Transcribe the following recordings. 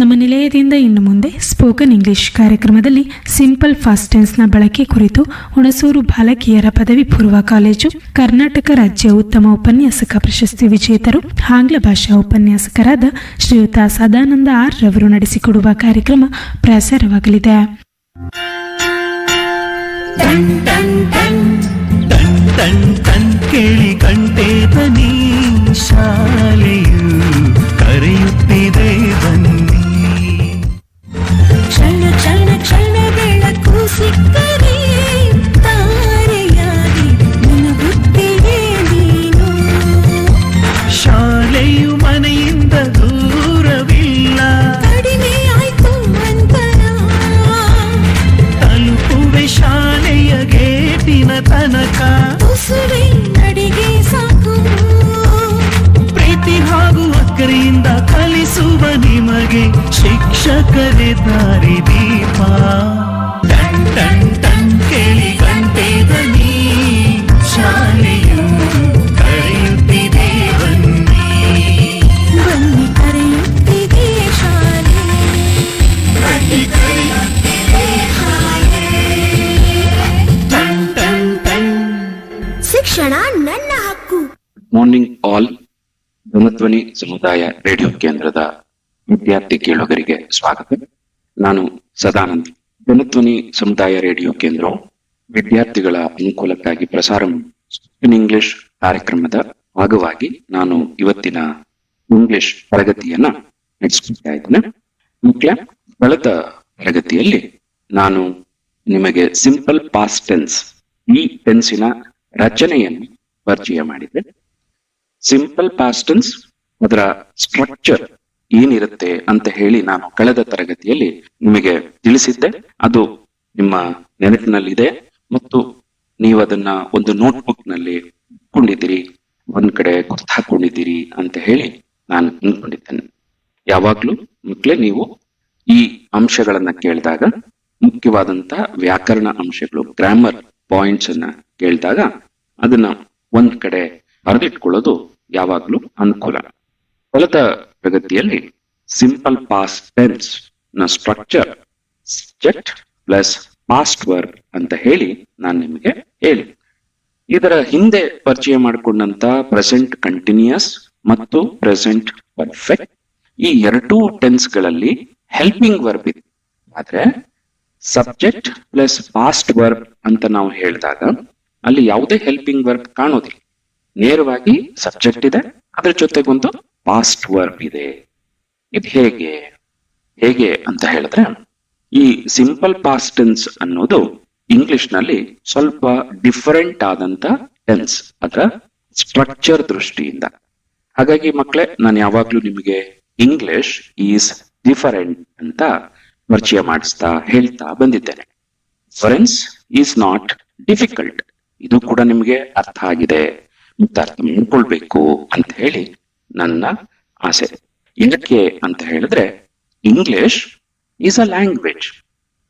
ನಮ್ಮ ನಿಲಯದಿಂದ ಇನ್ನು ಮುಂದೆ ಸ್ಪೋಕನ್ ಇಂಗ್ಲಿಷ್ ಕಾರ್ಯಕ್ರಮದಲ್ಲಿ ಸಿಂಪಲ್ ಫಾಸ್ಟ್ ಟೆನ್ಸ್ನ ಬಳಕೆ ಕುರಿತು ಹುಣಸೂರು ಬಾಲಕಿಯರ ಪದವಿ ಪೂರ್ವ ಕಾಲೇಜು, ಕರ್ನಾಟಕ ರಾಜ್ಯ ಉತ್ತಮ ಉಪನ್ಯಾಸಕ ಪ್ರಶಸ್ತಿ ವಿಜೇತರು, ಆಂಗ್ಲ ಭಾಷಾ ಉಪನ್ಯಾಸಕರಾದ ಶ್ರೀಯುತ ಸದಾನಂದ ಆರ್ ರವರು ನಡೆಸಿಕೊಡುವ ಕಾರ್ಯಕ್ರಮ ಪ್ರಸಾರವಾಗಲಿದೆ. ಶಾಲೆಯು ಕರೆಯುತ್ತಿದೆ ಬನ್ನಿ ಕ್ಷಣ ಕ್ಷಣ ಕ್ಷಣ ಬೆಳಕು ಸಿಕ್ಕರೆ ತಾರೆಯಾಗಿ ಮುಳುಗುತ್ತಿದೆ ನೀನು. ಶಾಲೆಯು ಮನೆಯಿಂದ ದೂರವಿಲ್ಲ. ಕಡಿಮೆ ಆಯ್ತು ಅಂತರ. ತಲುಪುವೆ ಶಾಲೆಯ ಗೇಟಿನ ತನಕ. ಉಸುರೆ ನಡಿಗೆ ಸಾಕು. ಪ್ರೀತಿ ಹಾಗೂ ಅಕ್ಕರೆಯಿಂದ ಕಲಿಸುವ ನಿಮಗೆ ಶಿಕ್ಷಕರೇ ದಾರಿದೀಪ ಟನ್ ಟನ್ ಟನ್ ಕೇಳಿ ಗಂಟೆ ಧ್ವನಿ. ಶಾಲೆಯು ಕರೆಯುತ್ತಿದೆ ಬನ್ನಿ. ಬನ್ನಿ ಕರೆಯುತ್ತಿದೆ ಶಾಲೆ. ಬನ್ನಿ ಕರೆಯುತ್ತಿದೆ ಶಾಲೆ. ಟನ್ ಟನ್ ಟನ್. ಶಿಕ್ಷಣ ನನ್ನ ಹಕ್ಕು. ಮಾರ್ನಿಂಗ್ ಆಲ್ ಧ್ವನಿ ಸಮುದಾಯ ರೇಡಿಯೋ ಕೇಂದ್ರದ ವಿದ್ಯಾರ್ಥಿ ಕೇಳುಗರಿಗೆ ಸ್ವಾಗತ. ನಾನು ಸದಾನಂದ್. ಜನಧ್ವನಿ ಸಮುದಾಯ ರೇಡಿಯೋ ಕೇಂದ್ರ. ವಿದ್ಯಾರ್ಥಿಗಳ ಅನುಕೂಲಕ್ಕಾಗಿ ಪ್ರಸಾರ ಇನ್ ಇಂಗ್ಲಿಷ್ ಕಾರ್ಯಕ್ರಮದ ಭಾಗವಾಗಿ ನಾನು ಇವತ್ತಿನ ಇಂಗ್ಲಿಷ್ ತರಗತಿಯನ್ನ ನಡೆಸ್ಕೊಳ್ತಾ ಇದ್ದೇನೆ. ಮುಖ್ಯ ಕಳೆದ ತರಗತಿಯಲ್ಲಿ ನಾನು ನಿಮಗೆ ಸಿಂಪಲ್ ಪಾಸ್ಟ್ ಟೆನ್ಸ್ ಈ ಟೆನ್ಸಿನ ರಚನೆಯನ್ನು ಪರಿಚಯ ಮಾಡಿದೆ ಸಿಂಪಲ್ ಪಾಸ್ಟನ್ಸ್ ಅದರ ಸ್ಟ್ರಕ್ಚರ್ ಏನಿರುತ್ತೆ ಅಂತ ಹೇಳಿ ನಾನು ಕಳೆದ ತರಗತಿಯಲ್ಲಿ ನಿಮಗೆ ತಿಳಿಸಿದ್ದೆ. ಅದು ನಿಮ್ಮ ನೆನಪಿನಲ್ಲಿದೆ ಮತ್ತು ನೀವು ಅದನ್ನ ಒಂದು ನೋಟ್ಬುಕ್ನಲ್ಲಿ ಕೊಂಡಿದ್ದೀರಿ ಒಂದ್ ಕಡೆ ಗುರ್ತು ಹಾಕೊಂಡಿದ್ದೀರಿ ಅಂತ ಹೇಳಿ ನಾನು ಅನ್ಕೊಂಡಿದ್ದೇನೆ. ಯಾವಾಗ್ಲೂ ಮಕ್ಕಳೇ, ನೀವು ಈ ಅಂಶಗಳನ್ನ ಕೇಳಿದಾಗ, ಮುಖ್ಯವಾದಂತ ವ್ಯಾಕರಣ ಅಂಶಗಳು ಗ್ರಾಮರ್ ಪಾಯಿಂಟ್ಸ್ ಅನ್ನ ಕೇಳಿದಾಗ ಅದನ್ನ ಒಂದ್ ಕಡೆ ಬರೆದಿಟ್ಕೊಳ್ಳೋದು ಯಾವಾಗ್ಲೂ ಅನುಕೂಲ. ಕಳೆದ ಪ್ರಗತಿಯಲ್ಲಿ simple past ಟೆನ್ಸ್ನ structure subject plus past verb ಅಂತ ಹೇಳಿ ನಾನು ನಿಮಗೆ ಹೇಳಿ. ಇದರ ಹಿಂದೆ ಪರಿಚಯ ಮಾಡಿಕೊಂಡಂತ ಪ್ರೆಸೆಂಟ್ ಕಂಟಿನ್ಯೂಸ್ ಮತ್ತು ಪ್ರೆಸೆಂಟ್ ಪರ್ಫೆಕ್ಟ್ ಈ ಎರಡೂ ಟೆನ್ಸ್ಗಳಲ್ಲಿ ಹೆಲ್ಪಿಂಗ್ ವರ್ಬ್ ಇದೆ. ಆದ್ರೆ ಸಬ್ಜೆಕ್ಟ್ ಪ್ಲಸ್ ಪಾಸ್ಟ್ ವರ್ಬ್ ಅಂತ ನಾವು ಹೇಳಿದಾಗ ಅಲ್ಲಿ ಯಾವುದೇ ಹೆಲ್ಪಿಂಗ್ ವರ್ಬ್ ಕಾಣೋದಿಲ್ಲ. ನೇರವಾಗಿ ಸಬ್ಜೆಕ್ಟ್ ಇದೆ, ಅದ್ರ ಜೊತೆಗೊಂದು ಪಾಸ್ಟ್ ವರ್ಬ್ ಇದೆ. ಇದು ಹೇಗೆ? ಹೇಗೆ ಅಂತ ಹೇಳಿದ್ರೆ, ಈ ಸಿಂಪಲ್ ಪಾಸ್ಟ್ ಟೆನ್ಸ್ ಅನ್ನೋದು ಇಂಗ್ಲಿಷ್ನಲ್ಲಿ ಸ್ವಲ್ಪ ಡಿಫರೆಂಟ್ ಆದಂತ ಟೆನ್ಸ್ ಅದರ ಸ್ಟ್ರಕ್ಚರ್ ದೃಷ್ಟಿಯಿಂದ. ಹಾಗಾಗಿ ಮಕ್ಕಳೇ ನಾನು ಯಾವಾಗ್ಲೂ ನಿಮಗೆ ಇಂಗ್ಲಿಷ್ ಈಸ್ ಡಿಫರೆಂಟ್ ಅಂತ ಪರಿಚಯ ಮಾಡಿಸ್ತಾ ಹೇಳ್ತಾ ಬಂದಿದ್ದೇನೆ. ಡಿಫರೆನ್ಸ್ ಈಸ್ ನಾಟ್ ಡಿಫಿಕಲ್ಟ್ ಇದು ಕೂಡ ನಿಮಗೆ ಅರ್ಥ ಆಗಿದೆ. ಮತ್ತೆ ಅರ್ಥ ಮಾಡ್ಕೊಳ್ಬೇಕು ಅಂತ ಹೇಳಿ ನನ್ನ ಆಸೆ. ಇದಕ್ಕೆ ಅಂತ ಹೇಳಿದ್ರೆ English is a language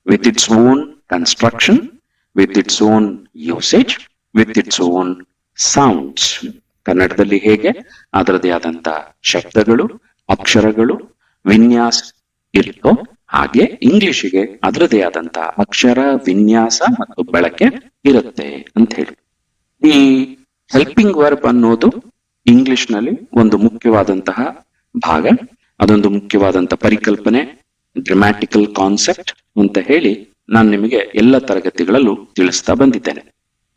with its own construction with its own usage with its own sounds ಕನ್ನಡದಲ್ಲಿ ಹೇಗೆ? ಅದರದೇ ಆದಂತ ಶಬ್ದಗಳು, ಅಕ್ಷರಗಳು, ವಿನ್ಯಾಸ ಇರುತ್ತೋ ಹಾಗೆ ಇಂಗ್ಲಿಷಿಗೆ ಅದರದೇ ಆದಂತ ಅಕ್ಷರ, ವಿನ್ಯಾಸ ಮತ್ತು ಬಳಕೆ ಇರುತ್ತೆ ಅಂತ ಹೇಳಿ. ಈ ಹೆಲ್ಪಿಂಗ್ ವರ್ಬ್ ಅನ್ನೋದು ಇಂಗ್ಲಿಷ್ನಲ್ಲಿ ಒಂದು ಮುಖ್ಯವಾದಂತಹ ಭಾಗ, ಅದೊಂದು ಮುಖ್ಯವಾದಂತಹ ಪರಿಕಲ್ಪನೆ ಡ್ರಮ್ಯಾಟಿಕಲ್ ಕಾನ್ಸೆಪ್ಟ್ ಅಂತ ಹೇಳಿ ನಾನು ನಿಮಗೆ ಎಲ್ಲ ತರಗತಿಗಳಲ್ಲೂ ತಿಳಿಸ್ತಾ ಬಂದಿದ್ದೇನೆ.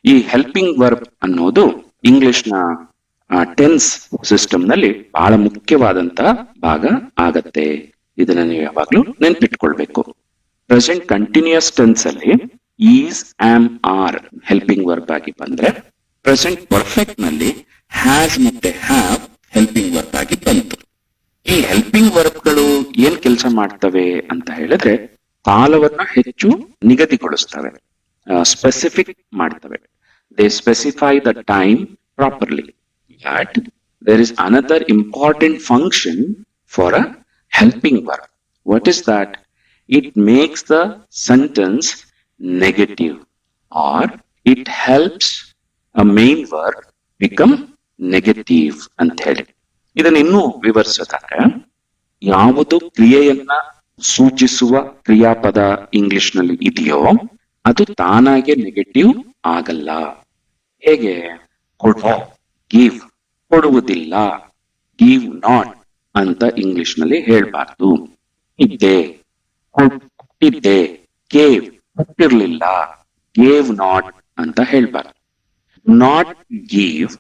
ಈ ಹೆಲ್ಪಿಂಗ್ ವರ್ಬ್ ಅನ್ನೋದು ಇಂಗ್ಲಿಷ್ನ ಟೆನ್ಸ್ ಸಿಸ್ಟಮ್ನಲ್ಲಿ ಬಹಳ ಮುಖ್ಯವಾದಂತಹ ಭಾಗ ಆಗತ್ತೆ. ಇದನ್ನ ನೀವು ಯಾವಾಗ್ಲೂ ನೆನ್ಪಿಟ್ಕೊಳ್ಬೇಕು. ಪ್ರೆಸೆಂಟ್ ಕಂಟಿನ್ಯೂಸ್ ಟೆನ್ಸ್ ಅಲ್ಲಿ is am are helping verb ಆಗಿ ಬಂದ್ರೆ ಪ್ರೆಸೆಂಟ್ ಪರ್ಫೆಕ್ಟ್ನಲ್ಲಿ ಹ್ಯಾಸ್ ಮತ್ತೆ ಹ್ಯಾವ್ ಹೆಲ್ಪಿಂಗ್ ವರ್ಬ್ ಆಗಿ ಬಂತು. ಈ ಹೆಲ್ಪಿಂಗ್ ವರ್ಬ್ಗಳು ಏನ್ ಕೆಲಸ ಮಾಡ್ತವೆ ಅಂತ ಹೇಳಿದ್ರೆ ಕಾಲವನ್ನ ಹೆಚ್ಚು ನಿಗದಿಗೊಳಿಸ್ತವೆ. ಸ್ಪೆಸಿಫಿಕ್ ಮಾಡ್ತವೆ. They specify the time properly but there is another important function for a helping verb what is that it makes the sentence negative or it helps a main verb become negative ಅಂತ ಹೇಳಿ ಇದನ್ನ ಇನ್ನೂ ವಿವರಿಸೋದಾದ್ರೆ ಯಾವುದು ಕ್ರಿಯೆಯನ್ನ ಸೂಚಿಸುವ ಕ್ರಿಯಾಪದ ಇಂಗ್ಲಿಷ್ನಲ್ಲಿ ಇದೆಯೋ ಅದು ತಾನಾಗೆ ನೆಗೆಟಿವ್ ಆಗಲ್ಲ. ಹೇಗೆ? ಕೊಡೋ ಗಿವ್ ಕೊಡುವುದಿಲ್ಲ. ಗಿವ್ ನಾಟ್ ಅಂತ ಇಂಗ್ಲಿಷ್ನಲ್ಲಿ ಹೇಳ್ಬಾರ್ದು. ಇದ್ದೆ. ಕೊಟ್ಟಿದ್ದೆ. ಗೇವ್ ಕೊಟ್ಟಿರ್ಲಿಲ್ಲ. ಗೇವ್ ನಾಟ್ ಅಂತ ಹೇಳ್ಬಾರ್ದು. Not give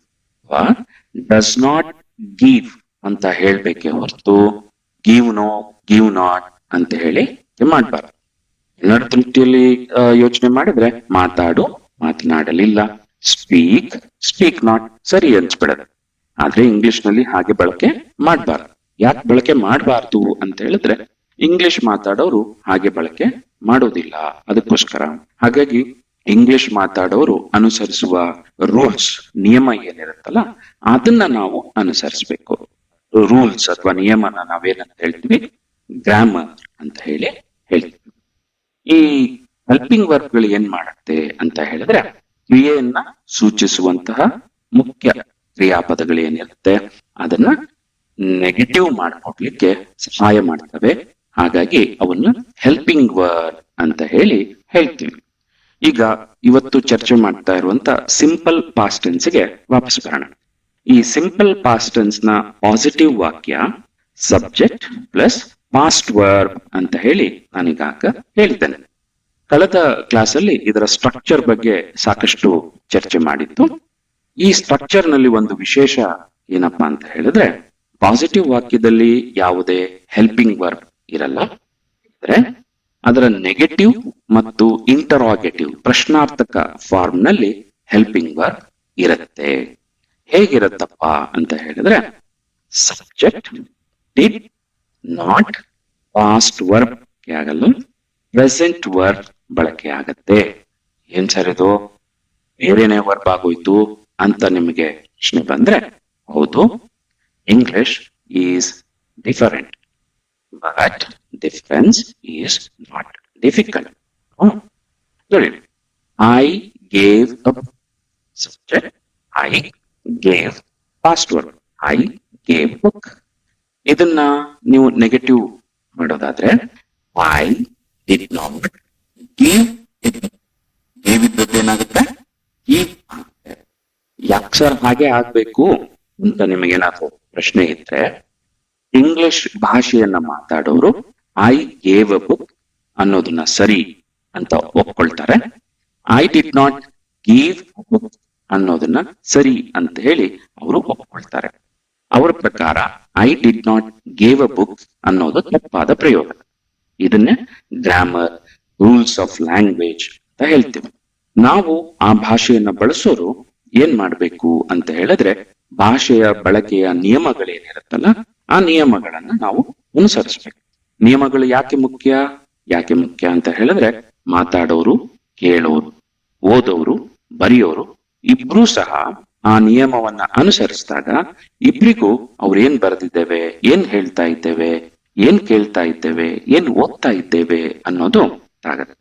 does not give ಅಂತ ಹೇಳ್ಬೇಕೆ ಹೊರತು ಗೀವ್ ನೋ ಗೀವ್ ನಾಟ್ ಅಂತ ಹೇಳಿ ಮಾಡಬಾರದು. ಕನ್ನಡ ದೃಷ್ಟಿಯಲ್ಲಿ ಯೋಚನೆ ಮಾಡಿದ್ರೆ ಮಾತಾಡು, ಮಾತನಾಡಲಿಲ್ಲ ಸ್ಪೀಕ್ ಸ್ಪೀಕ್ ನಾಟ್ ಸರಿ ಅನ್ಸ್ಬಿಡದು ಆದ್ರೆ ಇಂಗ್ಲಿಷ್ನಲ್ಲಿ ಹಾಗೆ ಬಳಕೆ ಮಾಡಬಾರದು. ಯಾಕೆ ಬಳಕೆ ಮಾಡಬಾರ್ದು ಅಂತ ಹೇಳಿದ್ರೆ ಇಂಗ್ಲಿಷ್ ಮಾತಾಡೋರು ಹಾಗೆ ಬಳಕೆ ಮಾಡೋದಿಲ್ಲ. ಅದಕ್ಕೋಸ್ಕರ. ಹಾಗಾಗಿ ಇಂಗ್ಲಿಷ್ ಮಾತಾಡೋರು ಅನುಸರಿಸುವ ರೂಲ್ಸ್ ನಿಯಮ ಏನಿರುತ್ತಲ್ಲ, ಅದನ್ನ ನಾವು ಅನುಸರಿಸಬೇಕು. ರೂಲ್ಸ್ ಅಥವಾ ನಿಯಮನ ನಾವೇನಂತ ಹೇಳ್ತೀವಿ? ಗ್ರಾಮರ್ ಅಂತ ಹೇಳಿ ಹೇಳ್ತೀವಿ. ಈ ಹೆಲ್ಪಿಂಗ್ ವರ್ಕ್ಗಳು ಏನ್ ಮಾಡುತ್ತೆ ಅಂತ ಹೇಳಿದ್ರೆ, ಕ್ರಿಯೆಯನ್ನ ಸೂಚಿಸುವಂತಹ ಮುಖ್ಯ ಕ್ರಿಯಾಪದಗಳು ಏನಿರುತ್ತೆ, ಅದನ್ನ ನೆಗೆಟಿವ್ ಮಾಡ್ಕೊಡ್ಲಿಕ್ಕೆ ಸಹಾಯ ಮಾಡ್ತವೆ. ಹಾಗಾಗಿ ಅವನ್ನ ಹೆಲ್ಪಿಂಗ್ ವರ್ಕ್ ಅಂತ ಹೇಳಿ ಹೇಳ್ತೀವಿ. ಈಗ ಇವತ್ತು ಚರ್ಚೆ ಮಾಡ್ತಾ ಇರುವಂತ ಸಿಂಪಲ್ ಪಾಸ್ಟ್ಗೆ ವಾಪಸ್ ಬರೋಣ. ಈ ಸಿಂಪಲ್ ಪಾಸ್ಟ್ನ ಪಾಸಿಟಿವ್ ವಾಕ್ಯ ಸಬ್ಜೆಕ್ಟ್ ಪ್ಲಸ್ ಪಾಸ್ಟ್ ವರ್ಬ್ ಅಂತ ಹೇಳಿ ನಾನೀಗಾಗ ಹೇಳಿದ್ದೇನೆ ಕಳೆದ ಕ್ಲಾಸ್ ಅಲ್ಲಿ ಇದರ ಸ್ಟ್ರಕ್ಚರ್ ಬಗ್ಗೆ ಸಾಕಷ್ಟು ಚರ್ಚೆ ಮಾಡಿತ್ತು ಈ ಸ್ಟ್ರಕ್ಚರ್ನಲ್ಲಿ ಒಂದು ವಿಶೇಷ ಏನಪ್ಪಾ ಅಂತ ಹೇಳಿದ್ರೆ ಪಾಸಿಟಿವ್ ವಾಕ್ಯದಲ್ಲಿ ಯಾವುದೇ ಹೆಲ್ಪಿಂಗ್ ವರ್ಬ್ ಇರಲ್ಲ. ಅಂದ್ರೆ ಅದರ ನೆಗೆಟಿವ್ ಮತ್ತು ಇಂಟರಾಗೇಟಿವ್ ಪ್ರಶ್ನಾರ್ಥಕ ಫಾರ್ಮ್ನಲ್ಲಿ ಹೆಲ್ಪಿಂಗ್ ವರ್ಕ್ ಇರುತ್ತೆ. ಹೇಗಿರುತ್ತಪ್ಪ ಅಂತ ಹೇಳಿದ್ರೆ subject did not past verb ಆಗಲ್ಲ? ಪ್ರೆಸೆಂಟ್ ವರ್ಬ್ ಬಳಕೆ ಆಗತ್ತೆ. ಏನ್ ಸರಿದು ಬೇರೆನೇ ವರ್ಕ್ ವರ್ಬ್ ಆಗೋಯ್ತು ಅಂತ ನಿಮಗೆ ಪ್ರಶ್ನೆ ಬಂದ್ರೆ, ಹೌದು English is different but difference is not difficult ನೋಡಿ. I gave I gave past verb I gave book ಇದನ್ನ ನೀವು ನೆಗೆಟಿವ್ ಮಾಡೋದಾದ್ರೆ I did not gave gave ಇದ್ದದ್ದು ಏನಾಗುತ್ತೆ? ಯಾಕ್ಸರ್ ಹಾಗೆ ಆಗ್ಬೇಕು ಅಂತ ನಿಮಗೇನಾದ್ರು ಪ್ರಶ್ನೆ ಇದ್ರೆ ಇಂಗ್ಲಿಷ್ ಭಾಷೆಯನ್ನ ಮಾತಾಡೋರು ಐ ಗೇವ್ ಅ ಬುಕ್ ಅನ್ನೋದನ್ನ ಸರಿ ಅಂತ ಒಪ್ಕೊಳ್ತಾರೆ. ಐ ಡಿಡ್ ನಾಟ್ ಗೀವ್ ಅನ್ನೋದನ್ನ ಸರಿ ಅಂತ ಹೇಳಿ ಅವರು ಒಪ್ಕೊಳ್ತಾರೆ. ಅವರ ಪ್ರಕಾರ I did not gave a book ಅನ್ನೋದು ತಪ್ಪಾದ ಪ್ರಯೋಗ. ಇದನ್ನೇ ಗ್ರಾಮರ್ ರೂಲ್ಸ್ ಆಫ್ ಲ್ಯಾಂಗ್ವೇಜ್ ಅಂತ ಹೇಳ್ತೀವಿ. ನಾವು ಆ ಭಾಷೆಯನ್ನ ಬಳಸೋರು ಏನ್ ಮಾಡ್ಬೇಕು ಅಂತ ಹೇಳಿದ್ರೆ, ಭಾಷೆಯ ಬಳಕೆಯ ನಿಯಮಗಳೇನಿರುತ್ತಲ್ಲ, ಆ ನಿಯಮಗಳನ್ನ ನಾವು ಅನುಸರಿಸ್ಬೇಕು. ನಿಯಮಗಳು ಯಾಕೆ ಮುಖ್ಯ? ಯಾಕೆ ಮುಖ್ಯ ಅಂತ ಹೇಳಿದ್ರೆ ಮಾತಾಡೋರು, ಕೇಳೋರು, ಓದೋರು, ಬರೆಯೋರು ಇಬ್ರು ಸಹ ಆ ನಿಯಮವನ್ನ ಅನುಸರಿಸಿದಾಗ ಇಬ್ರಿಗೂ ಅವ್ರು ಏನ್ ಬರೆದಿದ್ದೇವೆ, ಏನ್ ಹೇಳ್ತಾ ಇದ್ದೇವೆ, ಏನ್ ಕೇಳ್ತಾ ಇದ್ದೇವೆ, ಏನ್ ಓದ್ತಾ ಇದ್ದೇವೆ ಅನ್ನೋದು ಆಗತ್ತೆ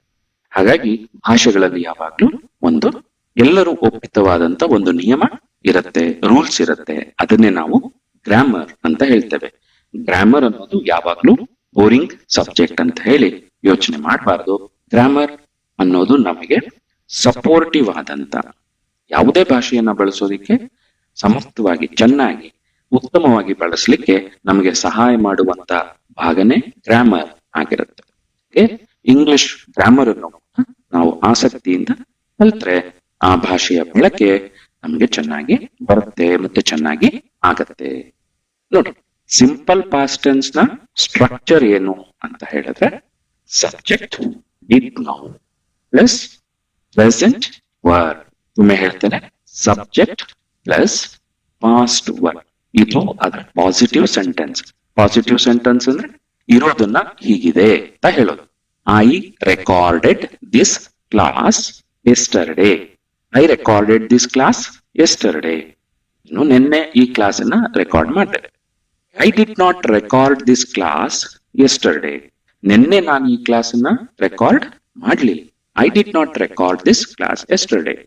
ಹಾಗಾಗಿ ಭಾಷೆಗಳಲ್ಲಿ ಯಾವಾಗ್ಲೂ ಒಂದು ಎಲ್ಲರೂ ಒಪ್ಪಿತವಾದಂತ ಒಂದು ನಿಯಮ ಇರುತ್ತೆ, ರೂಲ್ಸ್ ಇರುತ್ತೆ, ಅದನ್ನೇ ನಾವು ಗ್ರಾಮರ್ ಅಂತ ಹೇಳ್ತೇವೆ. ಗ್ರಾಮರ್ ಅನ್ನೋದು ಯಾವಾಗ್ಲೂ ಬೋರಿಂಗ್ ಸಬ್ಜೆಕ್ಟ್ ಅಂತ ಹೇಳಿ ಯೋಚನೆ ಮಾಡಬಾರ್ದು. ಗ್ರಾಮರ್ ಅನ್ನೋದು ನಮಗೆ ಸಪೋರ್ಟಿವ್ ಆದಂತ ಯಾವುದೇ ಭಾಷೆಯನ್ನ ಬಳಸೋದಿಕ್ಕೆ ಸಮರ್ಥವಾಗಿ, ಚೆನ್ನಾಗಿ, ಉತ್ತಮವಾಗಿ ಬಳಸಲಿಕ್ಕೆ ನಮಗೆ ಸಹಾಯ ಮಾಡುವಂತ ಭಾಗನೇ ಗ್ರಾಮರ್ ಆಗಿರುತ್ತೆ? ಇಂಗ್ಲಿಷ್ ಗ್ರಾಮರ್ ಅನ್ನು ನಾವು ಆಸಕ್ತಿಯಿಂದ ಕಲ್ತ್ರೆ ಆ ಭಾಷೆಯ ಬಳಕೆ ನಮ್ಗೆ ಚೆನ್ನಾಗಿ ಬರುತ್ತೆ ಮತ್ತೆ ಚೆನ್ನಾಗಿ ಆಗತ್ತೆ ನೋಡಿ ಸಿಂಪಲ್ ಪಾಸ್ಟೆನ್ಸ್ನ ಸ್ಟ್ರಕ್ಚರ್ ಏನು ಅಂತ ಹೇಳಿದ್ರೆ subject did not plus present verb ಒಮ್ಮೆ ಹೇಳ್ತೇನೆ ಸಬ್ಜೆಕ್ಟ್ ಪ್ಲಸ್ ಪಾಸ್ಟ್ ವರ್ಡ್ ಇದು ಅದರ ಪಾಸಿಟಿವ್ ಸೆಂಟೆನ್ಸ್ ಪಾಸಿಟಿವ್ ಸೆಂಟೆನ್ಸ್ ಅಂದ್ರೆ ಇರೋದನ್ನ ಹೀಗಿದೆ ಅಂತ ಹೇಳೋದು. I recorded this class yesterday I recorded this class yesterday ಇನ್ನು ನಿನ್ನೆ ಈ ಕ್ಲಾಸ್ ಅನ್ನ ರೆಕಾರ್ಡ್ ಮಾಡಿದೆ. I did not record this class yesterday ನಿನ್ನೆ ನಾನು ಈ ಕ್ಲಾಸ್ ಅನ್ನ ರೆಕಾರ್ಡ್ ಮಾಡ್ಲಿಲ್ಲ I did not record this class yesterday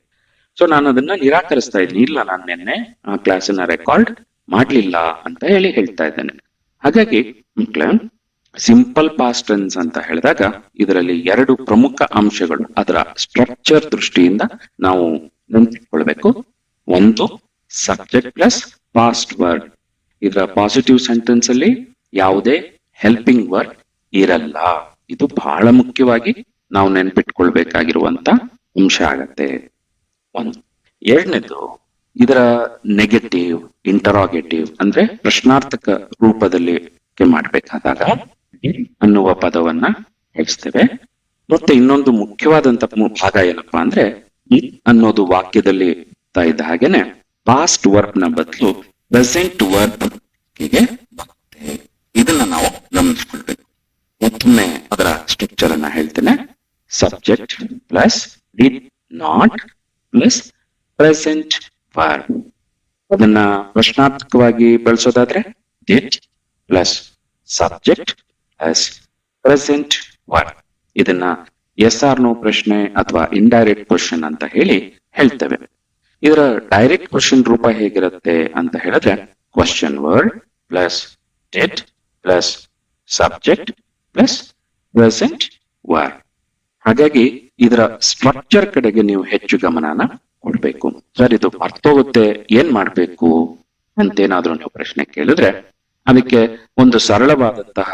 so ನಾನು ಅದನ್ನ ನಿರಾಕರಿಸ್ತಾ ಇದ್ದೀನಿ. ಇಲ್ಲ, ನಾನು ನಿನ್ನೆ ಆ ಕ್ಲಾಸ್ ಅನ್ನ ರೆಕಾರ್ಡ್ ಮಾಡ್ಲಿಲ್ಲ ಅಂತ ಹೇಳಿ ಹೇಳ್ತಾ ಇದ್ದೇನೆ. ಹಾಗಾಗಿ ಸಿಂಪಲ್ ಪಾಸ್ಟ್ ಅಂತ ಹೇಳಿದಾಗ ಇದರಲ್ಲಿ ಎರಡು ಪ್ರಮುಖ ಅಂಶಗಳು ಅದರ ಸ್ಟ್ರಕ್ಚರ್ ದೃಷ್ಟಿಯಿಂದ ನಾವು ನೆನಪಿಟ್ಕೊಳ್ಬೇಕು. ಒಂದು ಸಬ್ಜೆಕ್ಟ್ ಪ್ಲಸ್ ಪಾಸ್ಟ್ ವರ್ಡ್ ಇದರ ಪಾಸಿಟಿವ್ ಸೆಂಟೆನ್ಸ್ ಅಲ್ಲಿ ಯಾವುದೇ ಹೆಲ್ಪಿಂಗ್ ವರ್ಡ್ ಇರಲ್ಲ. ಇದು ಬಹಳ ಮುಖ್ಯವಾಗಿ ನಾವು ನೆನ್ಪಿಟ್ಕೊಳ್ಬೇಕಾಗಿರುವಂತ ಅಂಶ ಆಗತ್ತೆ. ಒಂದು. ಎರಡನೇದು, ಇದರ ನೆಗೆಟಿವ್ ಇಂಟರಾಗೇಟಿವ್ ಅಂದ್ರೆ ಪ್ರಶ್ನಾರ್ಥಕ ರೂಪದಲ್ಲಿ ಮಾಡಬೇಕಾದಾಗ ಅನ್ನುವ ಪದವನ್ನ ಬಳಸ್ತೇವೆ ಮತ್ತೆ ಇನ್ನೊಂದು ಮುಖ್ಯವಾದಂತ ಭಾಗ ಏನಪ್ಪಾ ಅಂದ್ರೆ ಅನ್ನೋದು ವಾಕ್ಯದಲ್ಲಿ ಇದ್ದ ಹಾಗೇನೆ ಪಾಸ್ಟ್ ವರ್ಬ್ನ ಬದಲು ಪ್ರೆಸೆಂಟ್ ಬರುತ್ತೆ. ಇದನ್ನ ನಾವು ಗಮನಿಸ್ಕೊಳ್ಬೇಕು. ಮತ್ತೊಮ್ಮೆ ಅದರ ಸ್ಟ್ರಕ್ಚರ್ ಅನ್ನ ಹೇಳ್ತೇನೆ. Subject plus did not plus present for ಅದನ್ನ ಪ್ರಶ್ನಾತ್ಮಕವಾಗಿ ಬಳಸೋದಾದ್ರೆ did plus subject plus present war ಇದನ್ನ ಎಸ್ ಆರ್ ನೋ ಪ್ರಶ್ನೆ ಅಥವಾ ಇಂಡೈರೆಕ್ಟ್ ಕ್ವಶನ್ ಅಂತ ಹೇಳಿ ಹೇಳ್ತೇವೆ. ಇದರ ಡೈರೆಕ್ಟ್ ಕ್ವಶನ್ ರೂಪ ಹೇಗಿರುತ್ತೆ ಅಂತ ಹೇಳಿದ್ರೆ question word plus did plus subject plus present word ಹಾಗಾಗಿ ಇದರ ಸ್ಟ್ರಕ್ಚರ್ ಕಡೆಗೆ ನೀವು ಹೆಚ್ಚು ಗಮನನ ಕೊಡಬೇಕು. ಸರ್, ಇದು ಮರ್ತೋಗುತ್ತೆ, ಏನ್ ಮಾಡ್ಬೇಕು ಅಂತೇನಾದ್ರೂ ನೀವು ಪ್ರಶ್ನೆ ಕೇಳಿದ್ರೆ, ಅದಕ್ಕೆ ಒಂದು ಸರಳವಾದಂತಹ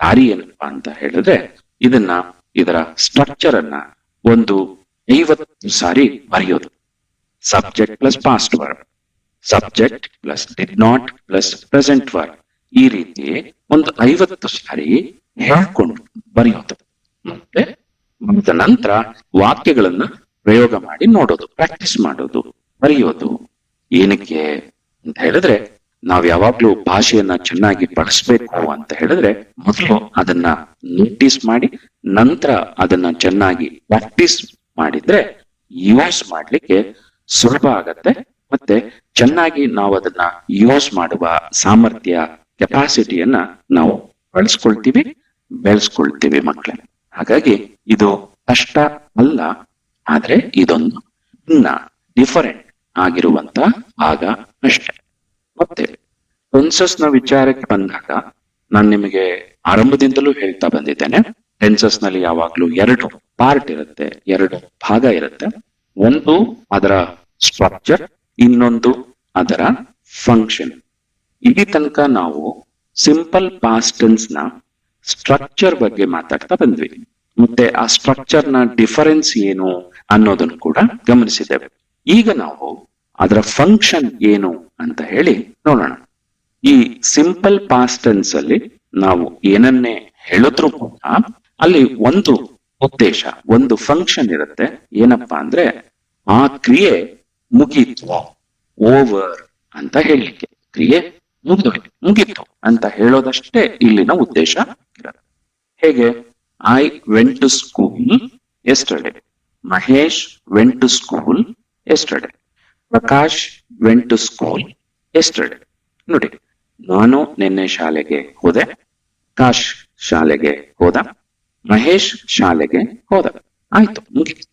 ದಾರಿ ಏನಪ್ಪಾ ಅಂತ ಹೇಳಿದ್ರೆ, ಇದನ್ನ, ಇದರ ಸ್ಟ್ರಕ್ಚರ್ ಅನ್ನ ಒಂದು ಐವತ್ತು ಸಾರಿ ಬರೆಯೋದು. Subject plus past verb subject plus did not plus present verb ಈ ರೀತಿ ಒಂದು ಐವತ್ತು ಸಾರಿ ಹೇಳ್ಕೊಂಡು ಬರೆಯೋದು ಮತ್ತೆ ನಂತರ ವಾಕ್ಯಗಳನ್ನ ಪ್ರಯೋಗ ಮಾಡಿ ನೋಡೋದು ಪ್ರಾಕ್ಟೀಸ್ ಮಾಡೋದು, ಬರೆಯೋದು. ಏನಕ್ಕೆ ಅಂತ ಹೇಳಿದ್ರೆ, ನಾವ್ ಯಾವಾಗ್ಲೂ ಭಾಷೆಯನ್ನ ಚೆನ್ನಾಗಿ ಬಳಸ್ಬೇಕು ಅಂತ ಹೇಳಿದ್ರೆ, ಮೊದಲು ಅದನ್ನ ನೋಟಿಸ್ ಮಾಡಿ, ನಂತರ ಅದನ್ನ ಚೆನ್ನಾಗಿ ಪ್ರಾಕ್ಟೀಸ್ ಮಾಡಿದ್ರೆ ಯೂಸ್ ಮಾಡ್ಲಿಕ್ಕೆ ಸುಲಭ ಆಗತ್ತೆ. ಮತ್ತೆ ಚೆನ್ನಾಗಿ ನಾವು ಅದನ್ನ ಯೂಸ್ ಮಾಡುವ ಸಾಮರ್ಥ್ಯ ಕೆಪಾಸಿಟಿಯನ್ನ ನಾವು ಬಳಸ್ಕೊಳ್ತೀವಿ, ಬೆಳೆಸ್ಕೊಳ್ತೀವಿ ಮಕ್ಕಳೇ ಹಾಗಾಗಿ ಇದು ಕಷ್ಟ ಅಲ್ಲ, ಆದ್ರೆ ಇದೊಂದು ಭಿನ್ನ ಡಿಫರೆಂಟ್ ಆಗಿರುವಂತ ಆಗ ಅಷ್ಟೇ. ಮತ್ತೆ ಟೆನ್ಸಸ್ನ ವಿಚಾರಕ್ಕೆ ಬಂದಾಗ ನಾನು ನಿಮಗೆ ಆರಂಭದಿಂದಲೂ ಹೇಳ್ತಾ ಬಂದಿದ್ದೇನೆ ಟೆನ್ಸಸ್ನಲ್ಲಿ ಯಾವಾಗ್ಲೂ ಎರಡು ಪಾರ್ಟ್ ಇರುತ್ತೆ, ಎರಡು ಭಾಗ ಇರುತ್ತೆ. ಒಂದು ಅದರ ಸ್ಟ್ರಕ್ಚರ್ ಇನ್ನೊಂದು ಅದರ ಫಂಕ್ಷನ್ ಇಲ್ಲಿ ತನಕ ನಾವು ಸಿಂಪಲ್ ಪಾಸ್ಟ್ ಟೆನ್ಸ್ನ ಸ್ಟ್ರಕ್ಚರ್ ಬಗ್ಗೆ ಮಾತಾಡ್ತಾ ಬಂದ್ವಿ. ಮತ್ತೆ ಆ ಸ್ಟ್ರಕ್ಚರ್ನ ಡಿಫರೆನ್ಸ್ ಏನು ಅನ್ನೋದನ್ನು ಕೂಡ ಗಮನಿಸಿದ್ದೇವೆ ಈಗ ನಾವು ಅದರ ಫಂಕ್ಷನ್ ಏನು ಅಂತ ಹೇಳಿ ನೋಡೋಣ. ಈ ಸಿಂಪಲ್ ಪಾಸ್ಟ್ ಟೆನ್ಸ್ ಅಲ್ಲಿ ನಾವು ಏನನ್ನೇ ಹೇಳಿದ್ರು ಕೂಡ ಅಲ್ಲಿ ಒಂದು ಉದ್ದೇಶ, ಒಂದು ಫಂಕ್ಷನ್ ಇರುತ್ತೆ. ಏನಪ್ಪಾ ಅಂದ್ರೆ ಆ ಕ್ರಿಯೆ ಮುಗೀತು. ಓವರ್ ಅಂತ ಹೇಳಲಿಕ್ಕೆ. ಕ್ರಿಯೆ ಮುಗಿದು ಮುಗಿತು ಅಂತ ಹೇಳೋದಷ್ಟೇ ಇಲ್ಲಿನ ಉದ್ದೇಶ. ಹೇಗೆ? I went to school yesterday Mahesh went to school yesterday Prakash went to school yesterday ನೋಡಿ, ನಾನು ನಿನ್ನೆ ಶಾಲೆಗೆ ಹೋದೆ ಕಾಶ್ ಶಾಲೆಗೆ ಹೋದ, ಮಹೇಶ್ ಶಾಲೆಗೆ ಹೋದ. ಆಯ್ತು ಮುಗಿತು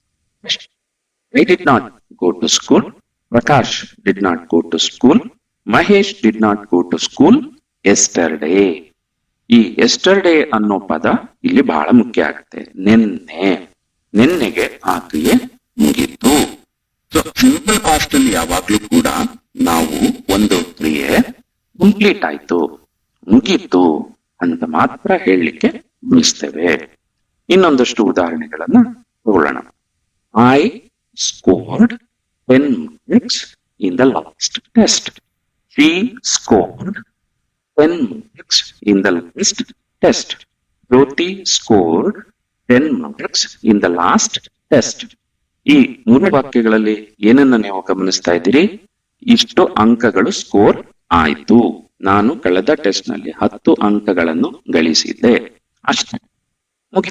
I did not go to school Prakash did not go to school Mahesh did not go to school yesterday ಈ ಎಸ್ಟರ್ಡೇ ಅನ್ನೋ ಪದ ಇಲ್ಲಿ ಬಹಳ ಮುಖ್ಯ ಆಗುತ್ತೆ. ನಿನ್ನೆ. ನಿನ್ನೆಗೆ ಆ ಕ್ರಿಯೆ ಮುಗೀತು. ಸೊ ಸಿಂಪಲ್ ಪಾಸ್ಟ್ ಅಲ್ಲಿ ಯಾವಾಗ್ಲೂ ಕೂಡ ನಾವು ಒಂದು ಕ್ರಿಯೆ ಕಂಪ್ಲೀಟ್ ಆಯ್ತು. ಮುಗೀತು ಅಂತ ಮಾತ್ರ ಹೇಳಲಿಕ್ಕೆ ಬಯಸ್ತೇವೆ. ಇನ್ನೊಂದಷ್ಟು ಉದಾಹರಣೆಗಳನ್ನ ತಗೊಳ್ಳೋಣ I scored ten marks in the last test she scored ten marks in the last test Roti scored ten marks in the last test ಈ ಮೂರು ವಾಕ್ಯಗಳಲ್ಲಿ ಏನನ್ನ ನೀವು ಗಮನಿಸ್ತಾ ಇದ್ದೀರಿ? ಇಷ್ಟು ಅಂಕಗಳು ಸ್ಕೋರ್ ಆಯಿತು. ನಾನು ಕಳೆದ ಟೆಸ್ಟ್ನಲ್ಲಿ ಹತ್ತು ಅಂಕಗಳನ್ನು ಗಳಿಸಿದ್ದೆ. ಅಷ್ಟೇ. ಮುಗಿ,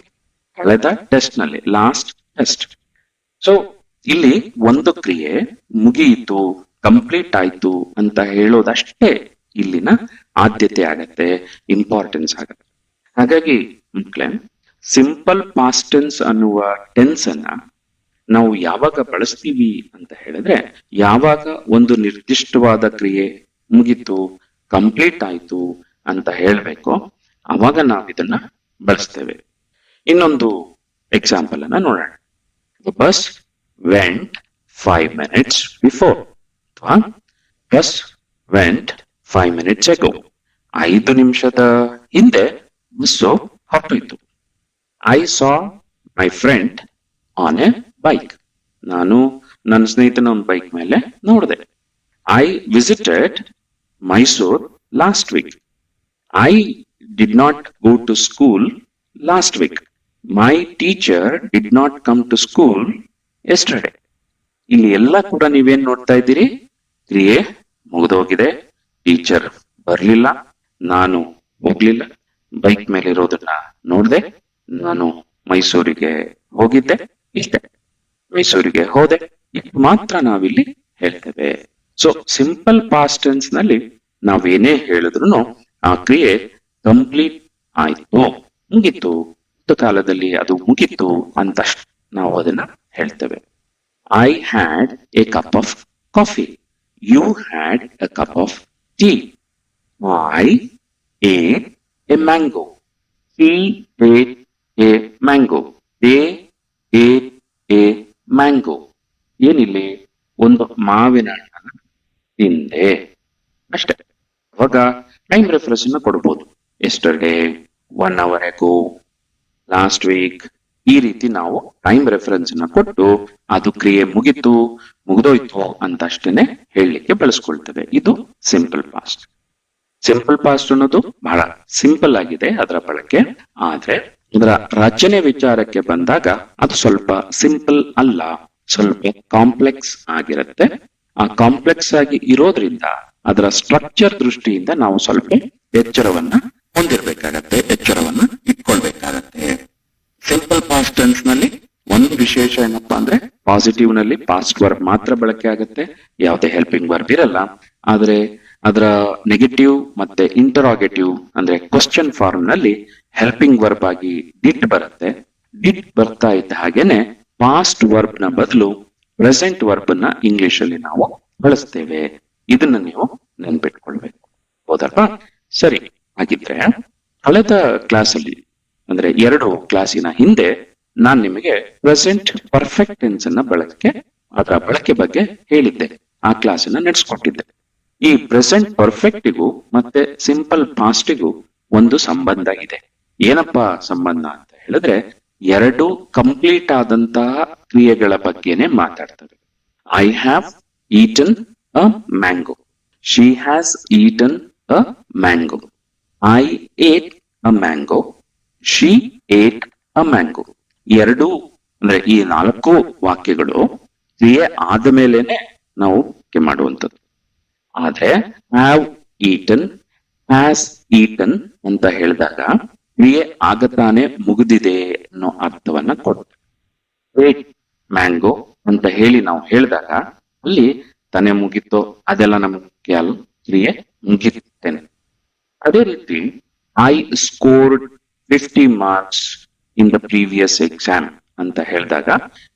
ಕಳೆದ ಟೆಸ್ಟ್ನಲ್ಲಿ ಲಾಸ್ಟ್ ಟೆಸ್ಟ್ ಸೊ ಇಲ್ಲಿ ಒಂದು ಕ್ರಿಯೆ ಮುಗಿಯಿತು. ಕಂಪ್ಲೀಟ್ ಆಯ್ತು ಅಂತ ಹೇಳೋದಷ್ಟೇ ಇಲ್ಲಿನ ಆದ್ಯತೆ ಆಗತ್ತೆ ಇಂಪಾರ್ಟೆನ್ಸ್ ಆಗತ್ತೆ. ಹಾಗಾಗಿ ಮಕ್ಕಳೇ ಸಿಂಪಲ್ ಪಾಸ್ಟ್ ಟೆನ್ಸ್ ಅನ್ನುವ ಟೆನ್ಸ್ ಅನ್ನ ನಾವು ಯಾವಾಗ ಬಳಸ್ತೀವಿ ಅಂತ ಹೇಳಿದ್ರೆ, ಯಾವಾಗ ಒಂದು ನಿರ್ದಿಷ್ಟವಾದ ಕ್ರಿಯೆ ಮುಗಿತು ಕಂಪ್ಲೀಟ್ ಆಯ್ತು ಅಂತ ಹೇಳ್ಬೇಕು, ಅವಾಗ ನಾವು ಇದನ್ನ ಬಳಸ್ತೇವೆ. ಇನ್ನೊಂದು ಎಕ್ಸಾಂಪಲ್ ಅನ್ನ ನೋಡೋಣ. Bus went five minutes before ಅಥವಾ bus went five minutes ago ಐದು ನಿಮಿಷದ ಹಿಂದೆ ಬಸ್ಸು ಹೊರಟೋಯ್ತು. I saw my friend on a bike ನಾನು ನನ್ನ ಸ್ನೇಹಿತನ ಒಂದು ಬೈಕ್ ಮೇಲೆ ನೋಡಿದೆ. I visited Mysore last week I did not go to school last week my teacher did not come to school yesterday ಇಲ್ಲಿ ಎಲ್ಲ ಕೂಡ ನೀವೇನ್ ನೋಡ್ತಾ ಇದ್ದೀರಿ? ಕ್ರಿಯೆ ಮುಗಿದೋಗಿದೆ. ಟೀಚರ್ ಬರ್ಲಿಲ್ಲ. ನಾನು ಹೋಗ್ಲಿಲ್ಲ. ಬೈಕ್ ಮೇಲೆ ಇರೋದನ್ನ ನೋಡ್ದೆ. ನಾನು ಮೈಸೂರಿಗೆ ಹೋಗಿದ್ದೆ. ಇಷ್ಟೆ. ಮೈಸೂರಿಗೆ ಹೋದೆ. ಇದು ಮಾತ್ರ ನಾವಿಲ್ಲಿ ಹೇಳ್ತೇವೆ ಸೊ ಸಿಂಪಲ್ ಪಾಸ್ಟೆನ್ಸ್ನಲ್ಲಿ ನಾವೇನೇ ಹೇಳಿದ್ರು ಆ ಕ್ರಿಯೆ ಕಂಪ್ಲೀಟ್ ಆಯ್ತು. ಮುಗಿತು. ಕಾಲದಲ್ಲಿ ಅದು ಮುಗಿತು ಅಂತ ನಾವು ಅದನ್ನ ಹೇಳ್ತೇವೆ. I had a cup of coffee you had a cup of tea I ate a mango he ate a mango. They ate a mango. ಏನಿಲ್ಲಿ? ಒಂದು ಮಾವಿನ ಹಣ್ಣ ತಿಂದೆ. ಅಷ್ಟೇ. ಅವಾಗ ಟೈಮ್ ರೆಫರೆನ್ಸ್ ಅನ್ನ ಕೊಡ್ಬೋದು. Yesterday one hour ago last week ಈ ರೀತಿ ನಾವು ಟೈಮ್ ರೆಫರೆನ್ಸ್ನ ಕೊಟ್ಟು ಅದು ಕ್ರಿಯೆ ಮುಗಿತು, ಮುಗಿದೋಯ್ತು ಅಂತ ಅಷ್ಟೇನೆ ಹೇಳಲಿಕ್ಕೆ ಬಳಸ್ಕೊಳ್ತೇವೆ. ಇದು ಸಿಂಪಲ್ ಪಾಸ್ಟ್ ಸಿಂಪಲ್ ಪಾಸ್ಟ್ ಅನ್ನೋದು ಬಹಳ ಸಿಂಪಲ್ ಆಗಿದೆ ಅದರ ಬಳಕೆ. ಆದ್ರೆ ಅದರ ರಚನೆ ವಿಚಾರಕ್ಕೆ ಬಂದಾಗ ಅದು ಸ್ವಲ್ಪ ಸಿಂಪಲ್ ಅಲ್ಲ, ಸ್ವಲ್ಪ ಕಾಂಪ್ಲೆಕ್ಸ್ ಆಗಿರುತ್ತೆ. ಆ ಕಾಂಪ್ಲೆಕ್ಸ್ ಆಗಿ ಇರೋದ್ರಿಂದ ಅದರ ಸ್ಟ್ರಕ್ಚರ್ ದೃಷ್ಟಿಯಿಂದ ನಾವು ಸ್ವಲ್ಪ ಎಚ್ಚರವನ್ನ ಹೊಂದಿರಬೇಕಾಗತ್ತೆ, ಎಚ್ಚರವನ್ನ ಪಾಸ್ಟ್ ಟೆನ್ಸ್ನಲ್ಲಿ ಒಂದು ವಿಶೇಷ ಏನಪ್ಪಾ ಅಂದ್ರೆ ಪಾಸಿಟಿವ್ನಲ್ಲಿ ಪಾಸ್ಟ್ ವರ್ಬ್ ಮಾತ್ರ ಬಳಕೆ ಆಗುತ್ತೆ, ಯಾವುದೇ ಹೆಲ್ಪಿಂಗ್ ವರ್ಬ್ ಇರಲ್ಲ. ಆದ್ರೆ ಅದರ ನೆಗೆಟಿವ್ ಮತ್ತೆ ಇಂಟರಾಗೇಟಿವ್ ಅಂದ್ರೆ ಕ್ವಶನ್ ಫಾರ್ಮ್ನಲ್ಲಿ ಹೆಲ್ಪಿಂಗ್ ವರ್ಬ್ ಆಗಿ ಡಿಟ್ ಬರುತ್ತೆ. ಡಿಟ್ ಬರ್ತಾ ಇದ್ದ ಹಾಗೇನೆ ಪಾಸ್ಟ್ ವರ್ಬ್ನ ಬದಲು ಪ್ರೆಸೆಂಟ್ ವರ್ಬ್ನ ಇಂಗ್ಲಿಷ್ ಅಲ್ಲಿ ನಾವು ಬಳಸ್ತೇವೆ. ಇದನ್ನ ನೀವು ನೆನ್ಪಿಟ್ಕೊಳ್ಬೇಕು. ಹೌದಲ್ವಾ? ಸರಿ, ಹಾಗಿದ್ರೆ ಕಳೆದ ಕ್ಲಾಸ್ ಅಲ್ಲಿ ಅಂದ್ರೆ ಎರಡು ಕ್ಲಾಸಿನ ಹಿಂದೆ ನಾನ್ ನಿಮಗೆ ಪ್ರೆಸೆಂಟ್ ಪರ್ಫೆಕ್ಟ್ ಟೆನ್ಸ್ ಅನ್ನ ಬಳಕೆ, ಅದರ ಬಳಕೆ ಬಗ್ಗೆ ಹೇಳಿದ್ದೆ. ಆ ಕ್ಲಾಸ್ ಅನ್ನ ನಡೆಸ್ಕೊಟ್ಟಿದ್ದೆ. ಈ ಪ್ರೆಸೆಂಟ್ ಪರ್ಫೆಕ್ಟಿಗೂ ಮತ್ತೆ ಸಿಂಪಲ್ ಪಾಸ್ಟಿಗೂ ಒಂದು ಸಂಬಂಧ ಇದೆ. ಏನಪ್ಪಾ ಸಂಬಂಧ ಅಂತ ಹೇಳಿದ್ರೆ, ಎರಡು ಕಂಪ್ಲೀಟ್ ಆದಂತಹ ಕ್ರಿಯೆಗಳ ಬಗ್ಗೆನೆ ಮಾತಾಡ್ತವೆ I have eaten a mango she has eaten a mango I ate a mango she ate a mango ಎರಡು, ಅಂದ್ರೆ ಈ ನಾಲ್ಕು ವಾಕ್ಯಗಳು ಕ್ರಿಯೆ ಆದ ಮೇಲೆನೆ ನಾವು ಮಾಡುವಂಥದ್ದು. ಆದ್ರೆ, ಹ್ಯಾವ್ ಈಟನ್, ಹ್ಯಾಸ್ ಈಟನ್ ಅಂತ ಹೇಳಿದಾಗ ಕ್ರಿಯೆ ಆಗತಾನೆ ಮುಗಿದಿದೆ ಅನ್ನೋ ಅರ್ಥವನ್ನ ಕೊಟ್ಟ ವೇಟ್ ಮ್ಯಾಂಗೋ ಅಂತ ಹೇಳಿ ನಾವು ಹೇಳಿದಾಗ ಅಲ್ಲಿ ತನೆ ಮುಗಿತೋ, ಅದೆಲ್ಲ ನಮ್ಗೆ ಅಲ್ಲ, ಕ್ರಿಯೆ ಮುಗಿತೇನೆ ಅದೇ ರೀತಿ I scored fifty marks in the previous exam ಅಂತ ಹೇಳಿದಾಗ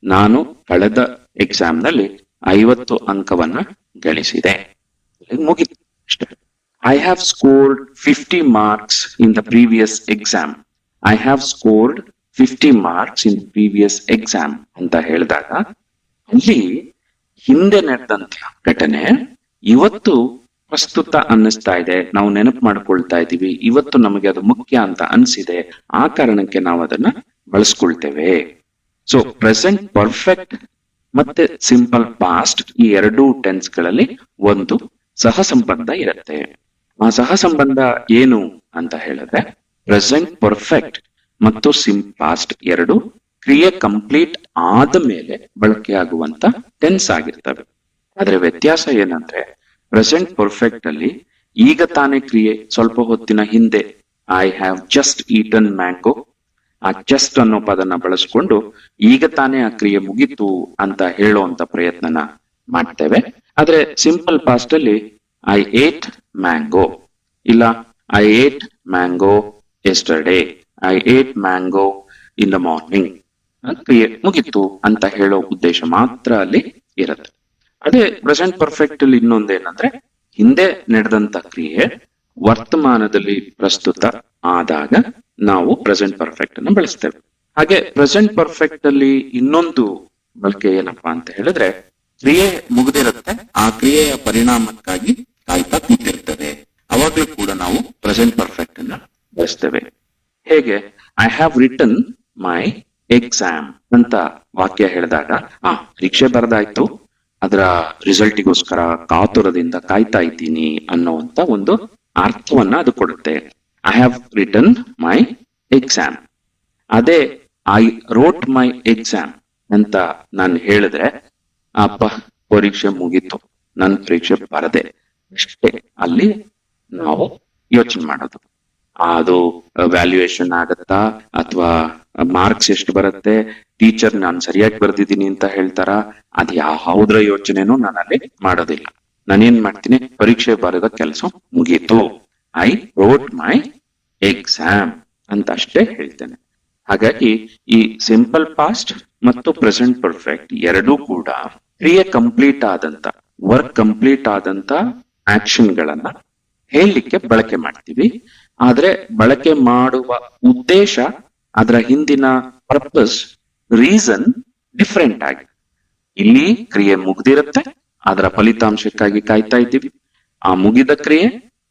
ನಾನು ಕಳೆದ ಎಕ್ಸಾಮ್ನಲ್ಲಿ ಐವತ್ತು ಅಂಕವನ್ನ ಗಳಿಸಿದೆ. ಮುಗಿತು ಅಷ್ಟೇ. I have scored fifty marks in the previous exam I have scored fifty marks in previous exam ಅಂತ ಹೇಳಿದಾಗ ಅಲ್ಲಿ ಹಿಂದೆ ನಡೆದಂತ ಘಟನೆ ಇವತ್ತು ಪ್ರಸ್ತುತ ಅನ್ನಿಸ್ತಾ ಇದೆ. ನಾವು ನೆನಪು ಮಾಡ್ಕೊಳ್ತಾ ಇದ್ದೀವಿ. ಇವತ್ತು ನಮಗೆ ಅದು ಮುಖ್ಯ ಅಂತ ಅನ್ಸಿದೆ. ಆ ಕಾರಣಕ್ಕೆ ನಾವು ಅದನ್ನ ಬಳಸ್ಕೊಳ್ತೇವೆ. ಸೊ ಪ್ರೆಸೆಂಟ್ ಪರ್ಫೆಕ್ಟ್ ಮತ್ತೆ ಸಿಂಪಲ್ ಪಾಸ್ಟ್ ಈ ಎರಡೂ ಟೆನ್ಸ್ಗಳಲ್ಲಿ ಒಂದು ಸಹ ಸಂಬಂಧ ಇರುತ್ತೆ. ಆ ಸಹ ಸಂಬಂಧ ಏನು ಅಂತ ಹೇಳಿದ್ರೆ ಪ್ರೆಸೆಂಟ್ ಪರ್ಫೆಕ್ಟ್ ಮತ್ತು ಸಿಂ ಪಾಸ್ಟ್ ಎರಡು ಕ್ರಿಯೆ ಕಂಪ್ಲೀಟ್ ಆದ ಮೇಲೆ ಬಳಕೆಯಾಗುವಂತ ಟೆನ್ಸ್ ಆಗಿರ್ತವೆ. ಆದ್ರೆ ವ್ಯತ್ಯಾಸ ಏನಂದ್ರೆ ಪ್ರೆಸೆಂಟ್ ಪರ್ಫೆಕ್ಟ್ ಅಲ್ಲಿ ಈಗ ತಾನೇ ಕ್ರಿಯೆ, ಸ್ವಲ್ಪ ಹೊತ್ತಿನ ಹಿಂದೆ I have just eaten mango ಆ ಜಸ್ಟ್ ಅನ್ನೋ ಪದನ ಬಳಸ್ಕೊಂಡು, ಈಗ ತಾನೇ ಆ ಕ್ರಿಯೆ ಮುಗೀತು ಅಂತ ಹೇಳುವಂತ ಪ್ರಯತ್ನನ ಮಾಡ್ತೇವೆ. ಆದ್ರೆ ಸಿಂಪಲ್ ಪಾಸ್ಟ್ ಅಲ್ಲಿ ಐ ಏಟ್ ಮ್ಯಾಂಗೋ ಇಲ್ಲ I ate mango yesterday I ate mango in the morning ಕ್ರಿಯೆ ಮುಗೀತು ಅಂತ ಹೇಳೋ ಉದ್ದೇಶ ಮಾತ್ರ ಅಲ್ಲಿ ಇರುತ್ತೆ. ಅದೇ ಪ್ರೆಸೆಂಟ್ ಪರ್ಫೆಕ್ಟ್ ಅಲ್ಲಿ ಇನ್ನೊಂದೇನಂದ್ರೆ ಹಿಂದೆ ನಡೆದಂತ ಕ್ರಿಯೆ ವರ್ತಮಾನದಲ್ಲಿ ಪ್ರಸ್ತುತ ಆದಾಗ ನಾವು ಪ್ರೆಸೆಂಟ್ ಪರ್ಫೆಕ್ಟ್ ಅನ್ನು ಬಳಸ್ತೇವೆ. ಹಾಗೆ ಪ್ರೆಸೆಂಟ್ ಪರ್ಫೆಕ್ಟ್ ಅಲ್ಲಿ ಇನ್ನೊಂದು ಬಳಕೆ ಏನಪ್ಪಾ ಅಂತ ಹೇಳಿದ್ರೆ, ಕ್ರಿಯೆ ಮುಗಿದಿರುತ್ತೆ, ಆ ಕ್ರಿಯೆಯ ಪರಿಣಾಮಕ್ಕಾಗಿ ಕಾಯ್ತಾ ಕೂತಿರ್ತದೆ ಅವಾಗ್ಲೂ ಕೂಡ ನಾವು ಪ್ರೆಸೆಂಟ್ ಪರ್ಫೆಕ್ಟ್ ಅನ್ನ ಬಳಸ್ತೇವೆ. ಹೇಗೆ? I have written my exam ಅಂತ ವಾಕ್ಯ ಹೇಳಿದಾಗ, ಆ, ಪರೀಕ್ಷೆ ಬರದಾಯ್ತು ಅದರ ರಿಸಲ್ಟಿಗೋಸ್ಕರ ಕಾತುರದಿಂದ ಕಾಯ್ತಾ ಇದ್ದೀನಿ ಅನ್ನುವಂತ ಒಂದು ಅರ್ಥವನ್ನ ಅದು ಕೊಡುತ್ತೆ. I have written my exam ಅದೇ ಐ ರೋಟ್ ಮೈ ಎಕ್ಸಾಮ್ ಅಂತ ನಾನು ಹೇಳಿದ್ರೆ, ಅಪ್ಪ, ಪರೀಕ್ಷೆ ಮುಗೀತು. ನನ್ನ ಪರೀಕ್ಷೆ ಬರದೆ. ಅಷ್ಟೇ, ಅಲ್ಲಿ ನಾವು ಯೋಚನೆ ಮಾಡೋದು. ಅದು ವ್ಯಾಲ್ಯೂಯೇಷನ್ ಆಗತ್ತಾ, ಅಥವಾ ಮಾರ್ಕ್ಸ್ ಎಷ್ಟು ಬರುತ್ತೆ ಟೀಚರ್, ನಾನು ಸರಿಯಾಗಿ ಬರ್ದಿದ್ದೀನಿ ಅಂತ ಹೇಳ್ತಾರ? ಅದ್ ಯಾವುದ್ರ ಯೋಚನೆನೂ ನಾನಲ್ಲಿ ಮಾಡೋದಿಲ್ಲ. ನಾನೇನ್ ಮಾಡ್ತೀನಿ? ಪರೀಕ್ಷೆ ಬರೆದ ಕೆಲಸ ಮುಗೀತು. ಐ ರೋಟ್ ಮೈ ಎಕ್ಸಾಮ್ ಅಂತ ಅಷ್ಟೇ ಹೇಳ್ತೇನೆ. ಹಾಗಾಗಿ ಈ ಸಿಂಪಲ್ ಪಾಸ್ಟ್ ಮತ್ತು ಪ್ರೆಸೆಂಟ್ ಪರ್ಫೆಕ್ಟ್ ಎರಡೂ ಕೂಡ ಕ್ರಿಯೆ ಕಂಪ್ಲೀಟ್ ಆದಂತ, ವರ್ಕ್ ಕಂಪ್ಲೀಟ್ ಆದಂತ ಆಕ್ಷನ್ ಗಳನ್ನ ಹೇಳಲಿಕ್ಕೆ ಬಳಕೆ ಮಾಡ್ತೀವಿ. ಆದ್ರೆ ಬಳಕೆ ಮಾಡುವ ಉದ್ದೇಶ, ಅದರ ಹಿಂದಿನ ಪರ್ಪಸ್ ರೀಸನ್ ಡಿಫ್ರೆಂಟ್ ಆಗಿ. ಇಲ್ಲಿ ಕ್ರಿಯೆ ಮುಗ್ದಿರುತ್ತೆ, ಅದರ ಫಲಿತಾಂಶಕ್ಕಾಗಿ ಕಾಯ್ತಾ ಇದ್ದೀವಿ. ಆ ಮುಗಿದ ಕ್ರಿಯೆ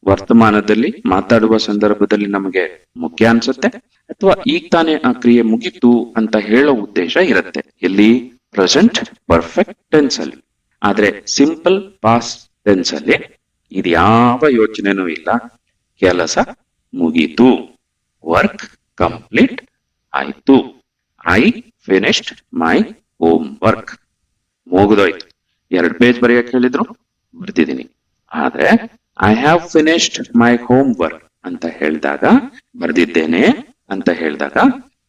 ವರ್ತಮಾನದಲ್ಲಿ ಮಾತಾಡುವ ಸಂದರ್ಭದಲ್ಲಿ ನಮಗೆ ಮುಖ್ಯ ಅನ್ಸುತ್ತೆ, ಅಥವಾ ಈಗ ತಾನೇ ಆ ಕ್ರಿಯೆ ಮುಗಿತು ಅಂತ ಹೇಳೋ ಉದ್ದೇಶ ಇರುತ್ತೆ. ಇಲ್ಲಿ ಪ್ರೆಸೆಂಟ್ ಪರ್ಫೆಕ್ಟ್ ಟೆನ್ಸ್ ಅಲ್ಲಿ. ಆದ್ರೆ ಸಿಂಪಲ್ ಪಾಸ್ ಟೆನ್ಸ್ ಅಲ್ಲಿ ಇದ್ಯಾವ ಯೋಚನೆನೂ ಇಲ್ಲ. ಕೆಲಸ ಮುಗೀತು. ವರ್ಕ್ ಕಂಪ್ಲೀಟ್ ಆಯ್ತು. I finished my homework ಮುಗಿದೋಯ್ತು. ಎರಡು ಪೇಜ್ ಬರೆಯಕ್ಕೆ ಹೇಳಿದ್ರು? ಬರ್ತಿದ್ದೀನಿ. ಆದ್ರೆ I have finished my homework ಅಂತ ಹೇಳಿದಾಗ, ಬರ್ದಿದ್ದೇನೆ ಅಂತ ಹೇಳಿದಾಗ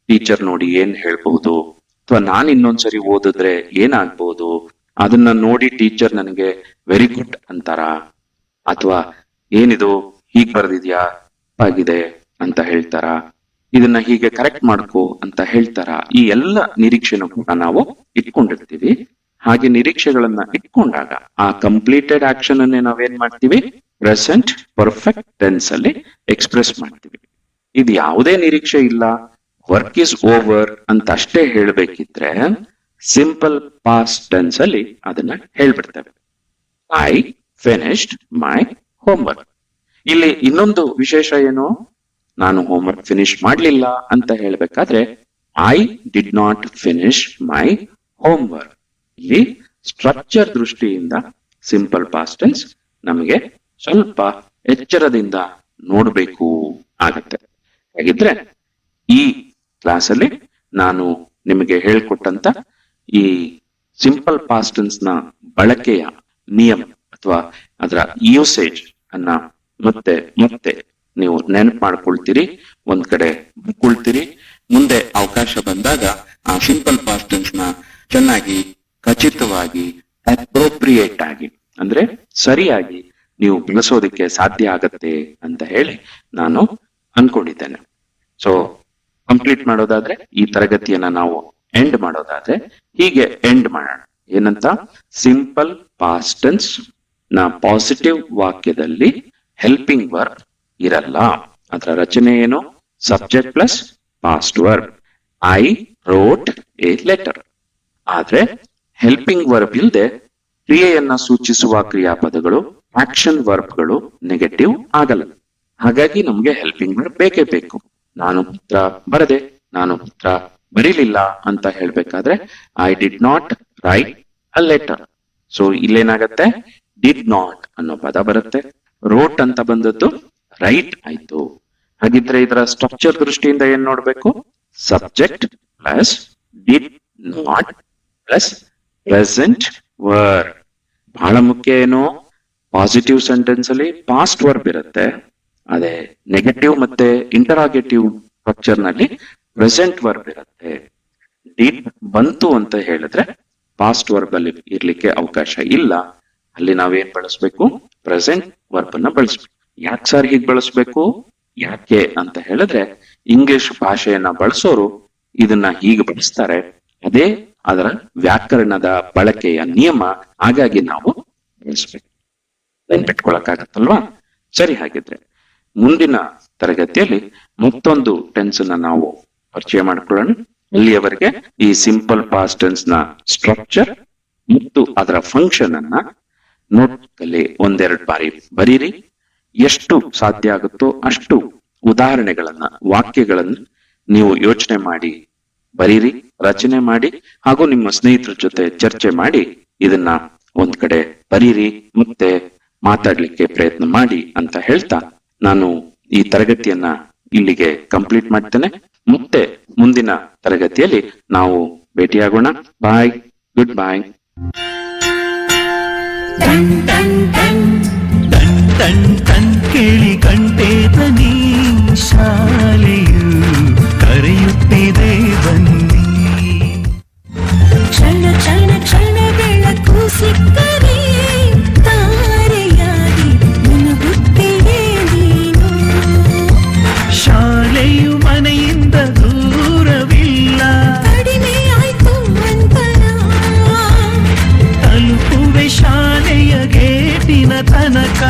ಟೀಚರ್ ನೋಡಿ ಏನ್ ಹೇಳ್ಬಹುದು? ಅಥವಾ ನಾನ್ ಇನ್ನೊಂದ್ಸರಿ ಓದಿದ್ರೆ ಏನಾಗ್ಬಹುದು? ಅದನ್ನ ನೋಡಿ ಟೀಚರ್ ನನಗೆ ವೆರಿ ಗುಡ್ ಅಂತಾರ? ಅಥವಾ ಏನಿದು? ಹೀಗ್ ಬರ್ದಿದ್ಯಾ? ಆಗಿದೆ ಅಂತ ಹೇಳ್ತಾರ? ಇದನ್ನ ಹೀಗೆ ಕರೆಕ್ಟ್ ಮಾಡ್ಕೋ ಅಂತ ಹೇಳ್ತಾರ. ಈ ಎಲ್ಲ ನಿರೀಕ್ಷೆನೂ ಕೂಡ ನಾವು ಇಟ್ಕೊಂಡಿರ್ತೀವಿ. ಹಾಗೆ ನಿರೀಕ್ಷೆಗಳನ್ನ ಇಟ್ಕೊಂಡಾಗ ಆ ಕಂಪ್ಲೀಟೆಡ್ ಆಕ್ಷನ್ ಅನ್ನೇ ನಾವೇನ್ ಮಾಡ್ತೀವಿ? ಪ್ರೆಸೆಂಟ್ ಪರ್ಫೆಕ್ಟ್ ಟೆನ್ಸ್ ಅಲ್ಲಿ ಎಕ್ಸ್ಪ್ರೆಸ್ ಮಾಡ್ತೀವಿ. ಇದು ಯಾವುದೇ ನಿರೀಕ್ಷೆ ಇಲ್ಲ. ವರ್ಕ್ ಇಸ್ ಓವರ್ ಅಂತ ಅಷ್ಟೇ ಹೇಳ್ಬೇಕಿದ್ರೆ ಸಿಂಪಲ್ ಪಾಸ್ಟ್ ಟೆನ್ಸ್ ಅಲ್ಲಿ ಅದನ್ನ ಹೇಳ್ಬಿಡ್ತೇವೆ. ಐ ಫಿನಿಶ್ಡ್ ಮೈ ಹೋಮ್ವರ್ಕ್ ಇಲ್ಲಿ ಇನ್ನೊಂದು ವಿಶೇಷ ಏನು? ನಾನು ಹೋಮ್ವರ್ಕ್ ಫಿನಿಶ್ ಮಾಡ್ಲಿಲ್ಲ ಅಂತ ಹೇಳ್ಬೇಕಾದ್ರೆ I did not finish my homework ಇಲ್ಲಿ ಸ್ಟ್ರಕ್ಚರ್ ದೃಷ್ಟಿಯಿಂದ ಸಿಂಪಲ್ ಪಾಸ್ಟೆನ್ಸ್ ನಮಗೆ ಸ್ವಲ್ಪ ಎಚ್ಚರದಿಂದ ನೋಡ್ಬೇಕು ಆಗತ್ತೆ. ಹಾಗಿದ್ರೆ, ಈ ಕ್ಲಾಸ್ ಅಲ್ಲಿ ನಾನು ನಿಮಗೆ ಹೇಳ್ಕೊಟ್ಟಂತ ಈ ಸಿಂಪಲ್ ಪಾಸ್ಟೆನ್ಸ್ನ ಬಳಕೆಯ ನಿಯಮ ಅಥವಾ ಅದರ ಯೂಸೇಜ್ ಅನ್ನ ಮತ್ತೆ ಮತ್ತೆ ನೀವು ನೆನಪು ಮಾಡ್ಕೊಳ್ತೀರಿ, ಒಂದ್ ಕಡೆ ಬುಕ್ಕೊಳ್ತೀರಿ ಮುಂದೆ ಅವಕಾಶ ಬಂದಾಗ ಆ ಸಿಂಪಲ್ ಪಾಸ್ಟೆನ್ಸ್ನ ಚೆನ್ನಾಗಿ ಖಚಿತವಾಗಿ ಅಪ್ರೋಪ್ರಿಯೇಟ್ ಆಗಿ, ಅಂದ್ರೆ ಸರಿಯಾಗಿ ನೀವು ಬಳಸೋದಕ್ಕೆ ಸಾಧ್ಯ ಆಗತ್ತೆ ಅಂತ ಹೇಳಿ ನಾನು ಅನ್ಕೊಂಡಿದ್ದೇನೆ. ಸೊ ಕಂಪ್ಲೀಟ್ ಮಾಡೋದಾದ್ರೆ ಈ ತರಗತಿಯನ್ನ ನಾವು ಎಂಡ್ ಮಾಡೋದಾದ್ರೆ ಹೀಗೆ ಎಂಡ್ ಮಾಡೋಣ. ಏನಂತ? ಸಿಂಪಲ್ ಪಾಸ್ಟೆನ್ಸ್ನ ಪಾಸಿಟಿವ್ ವಾಕ್ಯದಲ್ಲಿ ಹೆಲ್ಪಿಂಗ್ ವರ್ಕ್ ಇರಲ್ಲ. ಅದರ ರಚನೆ ಏನು? Subject plus past verb I wrote a letter ಆದ್ರೆ ಹೆಲ್ಪಿಂಗ್ ವರ್ಬ್ ಇಲ್ಲದೆ ಕ್ರಿಯೆಯನ್ನ ಸೂಚಿಸುವ ಕ್ರಿಯಾಪದಗಳು ಆಕ್ಷನ್ ವರ್ಬ್ಗಳು ನೆಗೆಟಿವ್ ಆಗಲ್ಲ. ಹಾಗಾಗಿ ನಮ್ಗೆ ಹೆಲ್ಪಿಂಗ್ ವರ್ಬ್ ಬೇಕೇ ಬೇಕು. ನಾನು ಪತ್ರ ಬರದೆ, ನಾನು ಪತ್ರ ಬರೀಲಿಲ್ಲ ಅಂತ ಹೇಳ್ಬೇಕಾದ್ರೆ I did not write a letter so ಇಲ್ಲೇನಾಗತ್ತೆ? Did not ಅನ್ನೋ ಪದ ಬರುತ್ತೆ. ರೋಟ್ ಅಂತ ಬಂದದ್ದು ರೈಟ್ ಆಯ್ತು. ಹಾಗಿದ್ರೆ ಇದರ ಸ್ಟ್ರಕ್ಚರ್ ದೃಷ್ಟಿಯಿಂದ ಏನ್ ನೋಡ್ಬೇಕು? Subject plus did not plus present verb ಬಹಳ ಮುಖ್ಯ ಏನು? ಪಾಸಿಟಿವ್ ಸೆಂಟೆನ್ಸ್ ಅಲ್ಲಿ ಪಾಸ್ಟ್ ವರ್ಬ್ ಇರುತ್ತೆ ಅದೇ ನೆಗೆಟಿವ್ ಮತ್ತೆ ಇಂಟರಾಗೇಟಿವ್ ಸ್ಟ್ರಕ್ಚರ್ನಲ್ಲಿ ಪ್ರೆಸೆಂಟ್ ವರ್ಬ್ ಇರುತ್ತೆ ಡಿಡ್ ಬಂತು ಅಂತ ಹೇಳಿದ್ರೆ ಪಾಸ್ಟ್ ವರ್ಬ್ ಅಲ್ಲಿ ಇರ್ಲಿಕ್ಕೆ ಅವಕಾಶ ಇಲ್ಲ. ಅಲ್ಲಿ ನಾವೇನ್ ಬಳಸ್ಬೇಕು? ಪ್ರೆಸೆಂಟ್ ವರ್ಬ್ ಅನ್ನ ಬಳಸ್ಬೇಕು. ಯಾಕೆ ಸರ್ ಹೀಗೆ ಬಳಸ್ಬೇಕು? ಯಾಕೆ ಅಂತ ಹೇಳಿದ್ರೆ, ಇಂಗ್ಲಿಷ್ ಭಾಷೆಯನ್ನ ಬಳಸೋರು ಇದನ್ನ ಹೀಗೆ ಬಳಸ್ತಾರೆ. ಅದೇ ಅದರ ವ್ಯಾಕರಣದ ಬಳಕೆಯ ನಿಯಮ, ಹಾಗಾಗಿ ನಾವು ಬಳಸ್ಬೇಕು. ನೆನ್ಪಿಟ್ಕೊಳಕ್ಕಾಗತ್ತಲ್ವಾ ಸರಿ, ಹಾಗಿದ್ರೆ ಮುಂದಿನ ತರಗತಿಯಲ್ಲಿ ಮತ್ತೊಂದು ಟೆನ್ಸ್ ಅನ್ನ ನಾವು ಪರಿಚಯ ಮಾಡಿಕೊಳ್ಳೋಣ. ಇಲ್ಲಿಯವರೆಗೆ ಈ ಸಿಂಪಲ್ ಪಾಸ್ಟ್ ಟೆನ್ಸ್ನ ಸ್ಟ್ರಕ್ಚರ್ ಮತ್ತು ಅದರ ಫಂಕ್ಷನ್ ಅನ್ನ ನೋಟ್ನಲ್ಲಿ ಒಂದೆರಡು ಬಾರಿ ಬರೀರಿ. ಎಷ್ಟು ಸಾಧ್ಯ ಆಗುತ್ತೋ ಅಷ್ಟು ಉದಾಹರಣೆಗಳನ್ನ, ವಾಕ್ಯಗಳನ್ನ ನೀವು ಯೋಚನೆ ಮಾಡಿ, ಬರೀರಿ, ರಚನೆ ಮಾಡಿ, ಹಾಗೂ ನಿಮ್ಮ ಸ್ನೇಹಿತರ ಜೊತೆ ಚರ್ಚೆ ಮಾಡಿ, ಇದನ್ನ ಒಂದ್ ಕಡೆ ಬರೀರಿ, ಮತ್ತೆ ಮಾತಾಡ್ಲಿಕ್ಕೆ ಪ್ರಯತ್ನ ಮಾಡಿ ಅಂತ ಹೇಳ್ತಾ ನಾನು ಈ ತರಗತಿಯನ್ನ ಇಲ್ಲಿಗೆ ಕಂಪ್ಲೀಟ್ ಮಾಡ್ತೇನೆ. ಮತ್ತೆ ಮುಂದಿನ ತರಗತಿಯಲ್ಲಿ ನಾವು ಭೇಟಿಯಾಗೋಣ. ಬಾಯ್ ಗುಡ್ ಬಾಯ್ ಟನ್ ಟನ್ ಟನ್ ಕೇಳಿ ಕಂಟೆ ದನಿ ಶಾಲೆಯು ಕರೆಯುತ್ತಿದೆ ಬನ್ನಿ ಕ್ಷಣ ಕ್ಷಣ ಕ್ಷಣ ಬೆಳಕು ಸಿಕ್ಕರೆ ತಾರೆಯಾಗಿ ಮಿನುಗುತ್ತಿದೆ ನೀನು ಶಾಲೆಯು ಮನೆಯಿಂದ ದೂರವಿಲ್ಲ ಕಡಿಮೆ ಆಯ್ತು ಅಂತರ ತಲುಪುವೆ ಶಾಲೆಯ ಗೇಟಿನ ತನಕ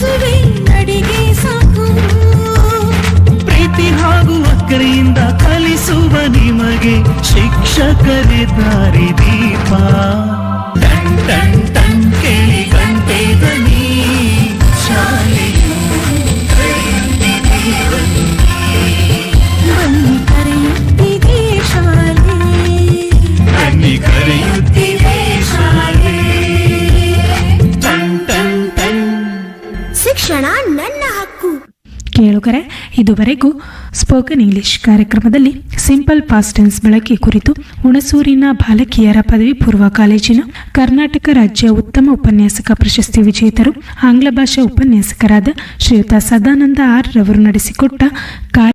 ತುಸುವೆ ನಡಿಗೆ ಸಾಕು. ಪ್ರೀತಿ ಹಾಗೂ ಅಕ್ಕರೆಯಿಂದ ಕಲಿಸುವ ನಿಮಗೆ ಶಿಕ್ಷಕರಿದ್ದಾರೆ ದಾರಿ ದೀಪ. ಟನ್ ಟನ್ ಟನ್ ಕೇಳಿ ಗಂಟೆ ಕೇಳುಗರೆ, ಇದುವರೆಗೂ ಸ್ಪೋಕನ್ ಇಂಗ್ಲಿಷ್ ಕಾರ್ಯಕ್ರಮದಲ್ಲಿ ಸಿಂಪಲ್ ಪಾಸ್ಟ್ ಟೆನ್ಸ್ ಬಳಕೆ ಕುರಿತು ಹುಣಸೂರಿನ ಬಾಲಕಿಯರ ಪದವಿ ಪೂರ್ವ ಕಾಲೇಜಿನ ಕರ್ನಾಟಕ ರಾಜ್ಯ ಉತ್ತಮ ಉಪನ್ಯಾಸಕ ಪ್ರಶಸ್ತಿ ವಿಜೇತರು, ಆಂಗ್ಲ ಭಾಷಾ ಉಪನ್ಯಾಸಕರಾದ ಶ್ರೀಯುತ ಸದಾನಂದ ಆರ್ ರವರು ನಡೆಸಿಕೊಟ್ಟ